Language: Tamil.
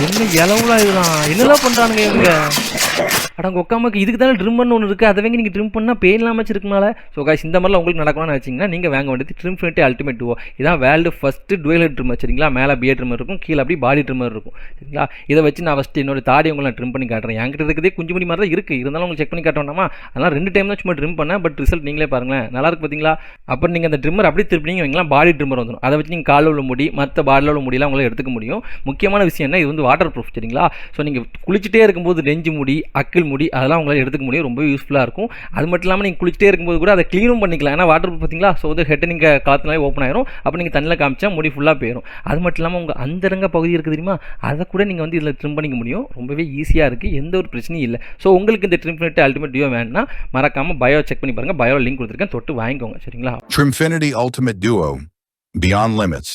என்ன இளவுலா இதுதான்? என்னெல்லாம் பண்றானுங்க இவங்க? அடங்க உட்காமக்கு இதுக்கு தானே ட்ரிம் பண்ண ஒன்று இருக்குது அதை வாங்கி நீங்கள் ட்ரிம் பண்ணால் பெயின் இல்லாமல் வச்சிருக்கனால ஸோ காய்ஸ் இந்த மாதிரிலாம் உங்களுக்கு நடக்கணும்னு வச்சிங்கன்னா நீங்கள் வாங்க வேண்டியது ட்ரிம் ஃபினிட்டி அல்டிமேட் டூவோ இதான் வேர்ல்டு ஃபஸ்ட்டு டுவெல் ட்ரிம் சரிங்களா மேலே பிஏ ட்ரிம்மர் இருக்கும் கீழே அப்படி பாடி ட்ரிம்மர் இருக்கும். சரிங்களா? இதை வச்சு நான் ஃபஸ்ட்டு என்னோட தாடி உங்களை ட்ரிம் பண்ணி காட்டுறேன். என்கிட்ட இருக்கிறதே குஞ்சு மணி மாதிரி தான் இருக்குது இருந்தாலும் உங்களுக்கு செக் பண்ணி காட்ட வேண்டாமா? அதெல்லாம் ரெண்டு டைம் தான் சும்மா ட்ரிம் பண்ணேன். பட் ரிசல்ட் நீங்களே பாருங்களேன். நல்லா இருக்கு பார்த்தீங்களா அப்புறம் நீங்கள் அந்த ட்ரிம்மர் அப்படி திருப்பினீங்க வைங்களா பாடி ட்ரிம்மர் வந்துடும் அதை வச்சு நீங்கள் காலில் உள்ள முடி மற்ற பாடியில் உள்ள முடியெல்லாம் உங்களால் எடுத்துக்க முடியும். முக்கியமான விஷயம் என்ன? இது வந்து வாட்டர் ப்ரூஃப் சரிங்களா? ஸோ நீங்கள் குளிச்சுட்டே இருக்கும்போது நெஞ்சு முடி அக்கிள் முடி அதெல்லாம் உங்களால் எடுத்துக்க முடியும். ரொம்ப யூஸ்ஃபுல்லாக இருக்கும். அது மட்டும் இல்லாமல் நீங்கள் குளிச்சிட்டே இருக்கும்போது கூட அதை க்ளீனும் பண்ணிக்கலாம். ஏன்னா வாட்டர் ப்ரூஃப் பார்த்தீங்களா? ஸோ வந்து ஹெட்டை நீங்கள் காற்றுனாலே ஓப்பன் ஆயிரும். அப்போ நீங்கள் தண்ணியில் காமிச்சா முடி ஃபுல்லாக போயிடும் அது மட்டும் இல்லாமல் உங்கள் அந்தரங்க பகுதி இருக்குது தெரியுமா? அதை கூட நீங்கள் வந்து இதில் ட்ரிம் பண்ணிக்க முடியும். ரொம்பவே ஈஸியாக இருக்குது எந்த ஒரு பிரச்சனையும் இல்லை. ஸோ உங்களுக்கு இந்த ட்ரிம் பண்ணிட்டு அல்டிமேட் டியோ வேணும்னா மறக்காமல் பயோ செக் பண்ணி பாருங்கள் பயோ லிங்க் கொடுத்துருக்கேன். தொட்டு வாங்கிக்கோங்க. சரிங்களா? ட்ரிம்ஃபினிட்டி அல்டிமேட் Duo. Beyond limits